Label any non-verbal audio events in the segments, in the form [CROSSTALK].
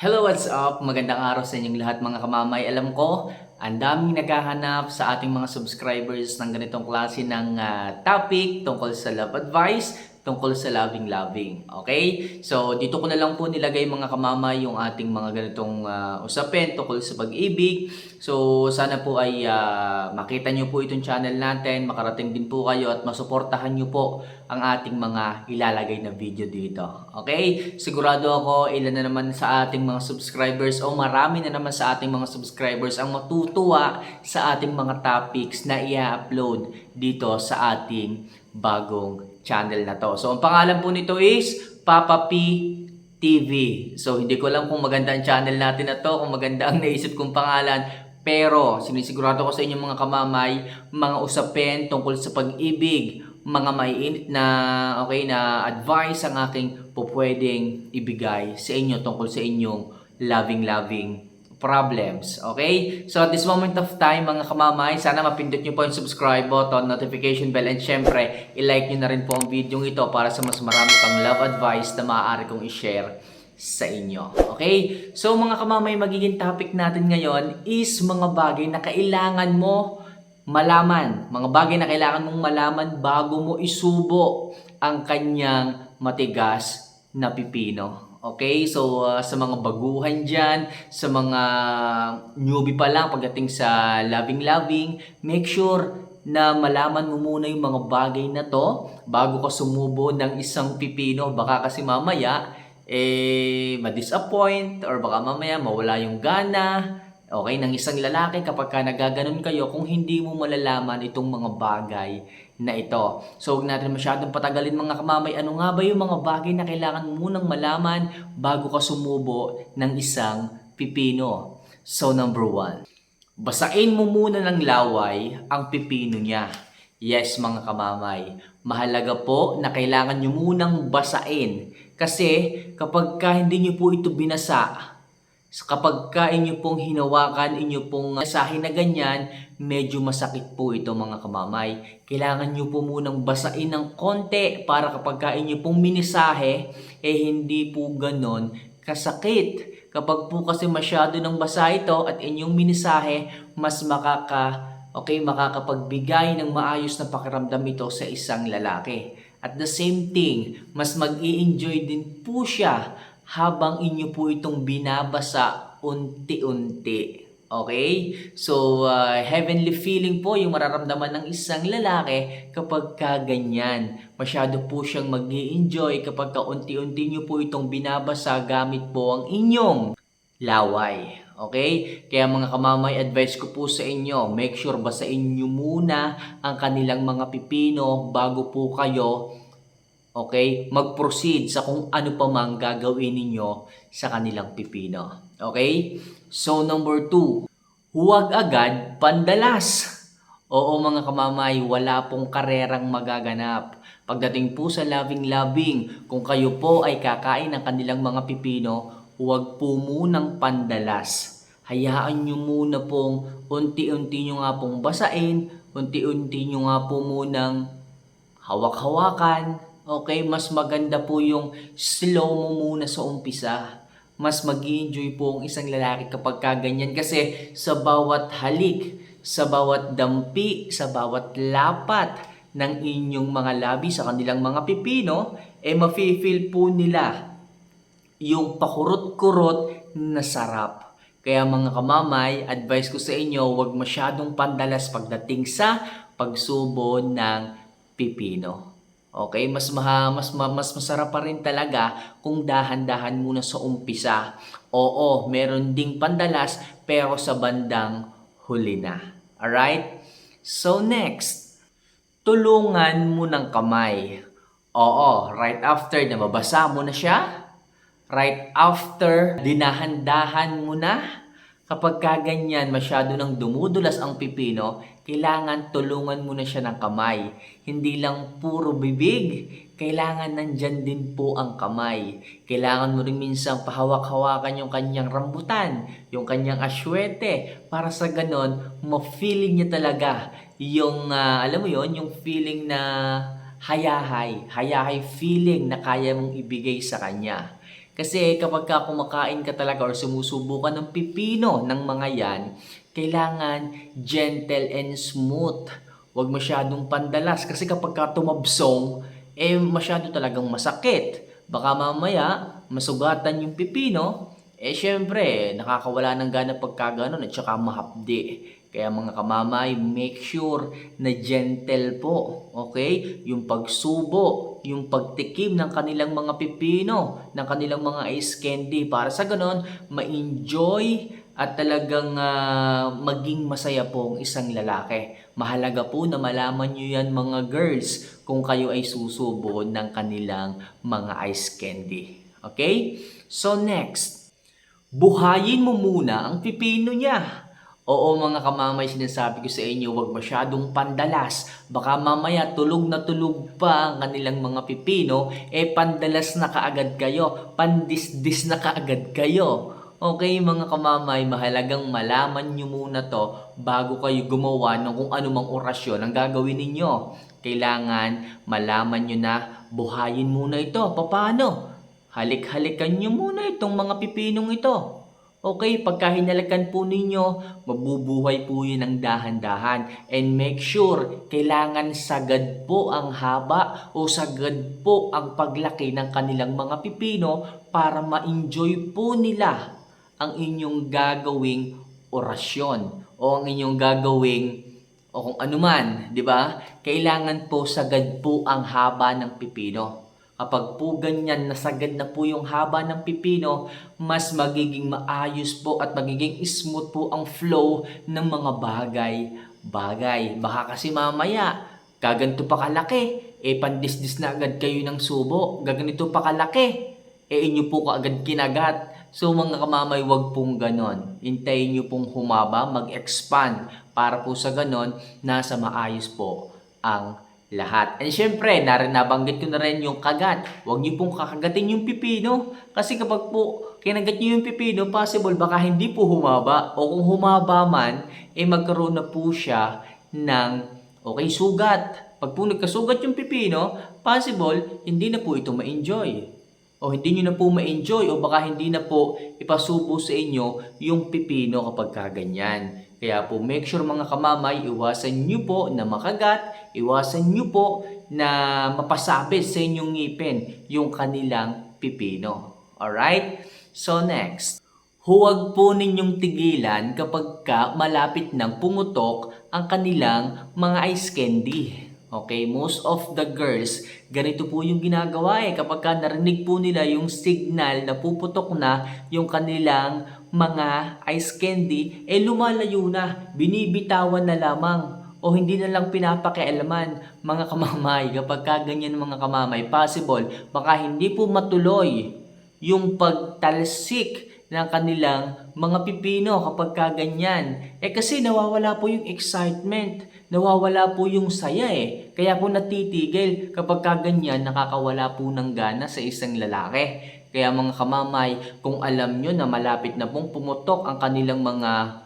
Hello, what's up? Magandang araw sa inyong lahat mga kamamay. Alam ko, ang daming naghahanap sa ating mga subscribers ng ganitong klase ng ah, topic tungkol sa love advice, tungkol sa loving-loving. Okay? So, dito ko na lang po nilagay mga kamamay yung ating mga ganitong ah, usapin tungkol sa pag-ibig. So, sana po ay ah, makita nyo po itong channel natin, makarating din po kayo at masuportahan nyo po ang ating mga ilalagay na video dito. Okay? Sigurado ako ilan na naman sa ating mga subscribers o marami na naman sa ating mga subscribers ang matutuwa sa ating mga topics na i-upload dito sa ating bagong channel na to. So, ang pangalan po nito is Papa P TV. So, hindi ko alam kung maganda ang channel natin na to, kung maganda ang [LAUGHS] naisip kong pangalan. Pero, sinisigurado ko sa inyo mga kamamay, mga usapin tungkol sa pag-ibig, mga maiinit na, okay, na advice ang aking pupwedeng ibigay sa inyo tungkol sa inyong loving-loving problems. Okay? So at this moment of time, mga kamamay, sana mapindot nyo po yung subscribe button, notification bell, and syempre, ilike nyo na rin po ang video ito para sa mas marami pang love advice na maaari kong i-share sa inyo. Okay? So mga kamamay, magiging topic natin ngayon is mga bagay na kailangan mo malaman. Mga bagay na kailangan mong malaman bago mo isubo ang kanyang matigas na pipino. Okay? So, uh, sa mga baguhan dyan, sa mga newbie pa lang pagdating sa loving-loving, make sure na malaman mo muna yung mga bagay na to bago ka sumubo ng isang pipino. Baka kasi mamaya, eh, ma-disappoint or baka mamaya mawala yung gana Okay, ng isang lalaki kapag ka nagaganon kayo kung hindi mo malalaman itong mga bagay na ito. So, huwag natin masyadong patagalin mga kamamay. Ano nga ba yung mga bagay na kailangan munang malaman bago ka sumubo ng isang pipino? So, number one, basain mo muna ng laway ang pipino niya. Yes, mga kamamay. Mahalaga po na kailangan nyo munang basain. Kasi kapag ka hindi nyo po ito binasa, So, kapag ka inyo pong hinawakan, inyo pong mensahe na ganyan, medyo masakit po ito mga kamamay. Kailangan nyo po munang basain ng konti para kapag ka inyo pong minisahe, eh hindi po ganon kasakit. Kapag po kasi masyado ng basa ito at inyong minisahe, mas makaka, okay, makakapagbigay ng maayos na pakiramdam ito sa isang lalaki. At the same thing, mas mag enjoy din po siya habang inyo po itong binabasa unti-unti. Okay? So, uh, heavenly feeling po yung mararamdaman ng isang lalaki kapag ka ganyan. Masyado po siyang mag enjoy kapag ka unti-unti nyo po itong binabasa gamit po ang inyong laway. Okay? Kaya mga kamamay, advice ko po sa inyo, make sure basain nyo muna ang kanilang mga pipino bago po kayo okay, mag-proceed sa kung ano pa mang gagawin ninyo sa kanilang pipino. Okay? So, number two, huwag agad pandalas. Oo mga kamamay, wala pong karerang magaganap. Pagdating po sa loving-loving, kung kayo po ay kakain ng kanilang mga pipino, huwag po munang pandalas. Hayaan nyo muna pong unti-unti nyo nga pong basain, unti-unti nyo nga po munang hawak-hawakan, Okay, mas maganda po yung slow mo muna sa umpisa. Mas mag enjoy po ang isang lalaki kapag kaganyan kasi sa bawat halik, sa bawat dampi, sa bawat lapat ng inyong mga labi sa kanilang mga pipino, eh mafe-feel po nila yung pakurot-kurot na sarap. Kaya mga kamamay, advice ko sa inyo, huwag masyadong pandalas pagdating sa pagsubo ng pipino. Okay, mas maha, mas ma- mas masarap pa rin talaga kung dahan-dahan muna sa umpisa. Oo, meron ding pandalas pero sa bandang huli na. Alright? So next, tulungan mo ng kamay. Oo, right after na mabasa mo na siya, right after dinahan-dahan mo na, Kapag kaganyan masyado nang dumudulas ang pipino, kailangan tulungan mo na siya ng kamay. Hindi lang puro bibig, kailangan nandyan din po ang kamay. Kailangan mo rin minsan pahawak-hawakan yung kanyang rambutan, yung kanyang aswete, para sa ganon, ma-feeling niya talaga yung, uh, alam mo yon yung feeling na hayahay, hayahay feeling na kaya mong ibigay sa kanya. Kasi kapag ka kumakain ka talaga or sumusubo ka ng pipino ng mga yan, kailangan gentle and smooth. Huwag masyadong pandalas kasi kapag ka tumabsong, eh masyado talagang masakit. Baka mamaya, masugatan yung pipino, eh syempre, nakakawala ng gana pagka ganun at saka mahapdi. Kaya mga kamamay, make sure na gentle po, okay? Yung pagsubo, yung pagtikim ng kanilang mga pipino, ng kanilang mga ice candy para sa ganon, ma-enjoy at talagang ah, maging masaya po ang isang lalaki. Mahalaga po na malaman nyo yan mga girls kung kayo ay susubo ng kanilang mga ice candy. Okay? So next, buhayin mo muna ang pipino niya. Oo mga kamamay, sinasabi ko sa inyo, huwag masyadong pandalas. Baka mamaya tulog na tulog pa ang kanilang mga pipino, eh pandalas na kaagad kayo, pandisdis na kaagad kayo. Okay mga kamamay, mahalagang malaman nyo muna to bago kayo gumawa ng kung anumang orasyon ang gagawin ninyo. Kailangan malaman nyo na buhayin muna ito. Paano? Halik-halikan nyo muna itong mga pipinong ito. Okay, pagka hinalakan po ninyo, mabubuhay po yun ng dahan-dahan. And make sure, kailangan sagad po ang haba o sagad po ang paglaki ng kanilang mga pipino para ma-enjoy po nila ang inyong gagawing orasyon o ang inyong gagawing o kung anuman, di ba? Kailangan po sagad po ang haba ng pipino. Kapag po ganyan, nasagad na po yung haba ng pipino, mas magiging maayos po at magiging smooth po ang flow ng mga bagay-bagay. Baka kasi mamaya, gaganto pa kalaki, eh pandisdis na agad kayo ng subo, gaganito pa kalaki, eh inyo po kaagad kinagat. So mga kamamay, wag pong ganon. Hintayin nyo pong humaba, mag-expand para po sa ganon, nasa maayos po ang lahat. And syempre, narin nabanggit ko na rin yung kagat. Huwag niyo pong kakagatin yung pipino. Kasi kapag po kinagat niyo yung pipino, possible baka hindi po humaba. O kung humaba man, eh magkaroon na po siya ng okay sugat. Pag po nagkasugat yung pipino, possible hindi na po ito ma-enjoy. O hindi nyo na po ma-enjoy o baka hindi na po ipasubo sa inyo yung pipino kapag kaganyan. Kaya po make sure mga kamamay, iwasan nyo po na makagat, iwasan nyo po na mapasabit sa inyong ngipin yung kanilang pipino. Alright? So next, huwag po ninyong tigilan kapag ka malapit ng pumutok ang kanilang mga ice candy. Okay, most of the girls, ganito po yung ginagawa eh. Kapag ka narinig po nila yung signal na puputok na yung kanilang mga ice candy, eh lumalayo na, binibitawan na lamang. O hindi na lang pinapakialaman mga kamamay. Kapag ka ganyan mga kamamay possible baka hindi po matuloy yung pagtalsik ng kanilang mga pipino kapag ka ganyan. Eh kasi nawawala po yung excitement nawawala po yung saya eh. Kaya po natitigil. Kapag ka ganyan nakakawala po ng gana sa isang lalaki. Kaya mga kamamay kung alam nyo na malapit na pong pumutok ang kanilang mga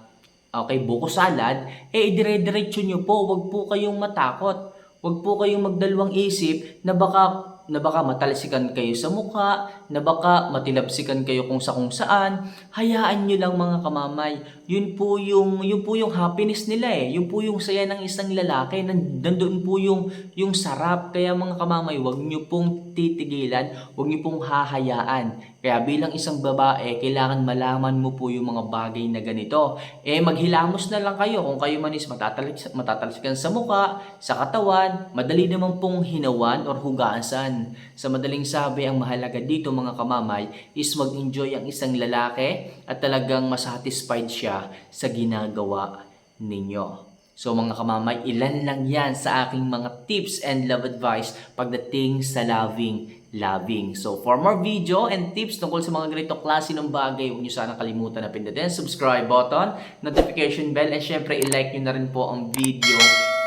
Okay, buko salad, eh dire-diretso nyo po, wag po kayong matakot. Wag po kayong magdalawang isip na baka na baka matalsikan kayo sa mukha, na baka matilapsikan kayo kung sa kung saan. Hayaan nyo lang mga kamamay. Yun po yung yun po yung happiness nila eh. Yun po yung saya ng isang lalaki. Nandoon po yung yung sarap. Kaya mga kamamay, wag nyo pong titigilan, wag nyo pong hahayaan. Kaya bilang isang babae, kailangan malaman mo po yung mga bagay na ganito. Eh, maghilamos na lang kayo kung kayo man is matatals matatalsikan sa muka, sa katawan, madali naman pong hinawan or hugasan. Sa madaling sabi, ang mahalaga dito mga kamamay is mag-enjoy ang isang lalaki at talagang masatisfied siya sa ginagawa ninyo. So mga kamamay, ilan lang yan sa aking mga tips and love advice pagdating sa loving loving. So for more video and tips tungkol sa mga ganitong klase ng bagay, huwag niyo sana kalimutan na pindutin subscribe button, notification bell, and syempre i-like niyo na rin po ang video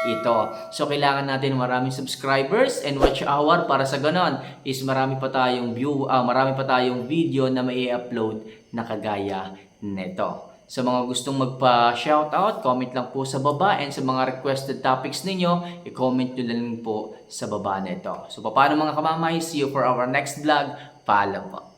ito. So kailangan natin maraming subscribers and watch hour para sa ganon is marami pa tayong view, ah, marami pa tayong video na mai upload na kagaya nito. Sa mga gustong magpa-shoutout, comment lang po sa baba and sa mga requested topics ninyo, i-comment nyo lang po sa baba nito. So paano mga kamamay, see you for our next vlog. Paalam po.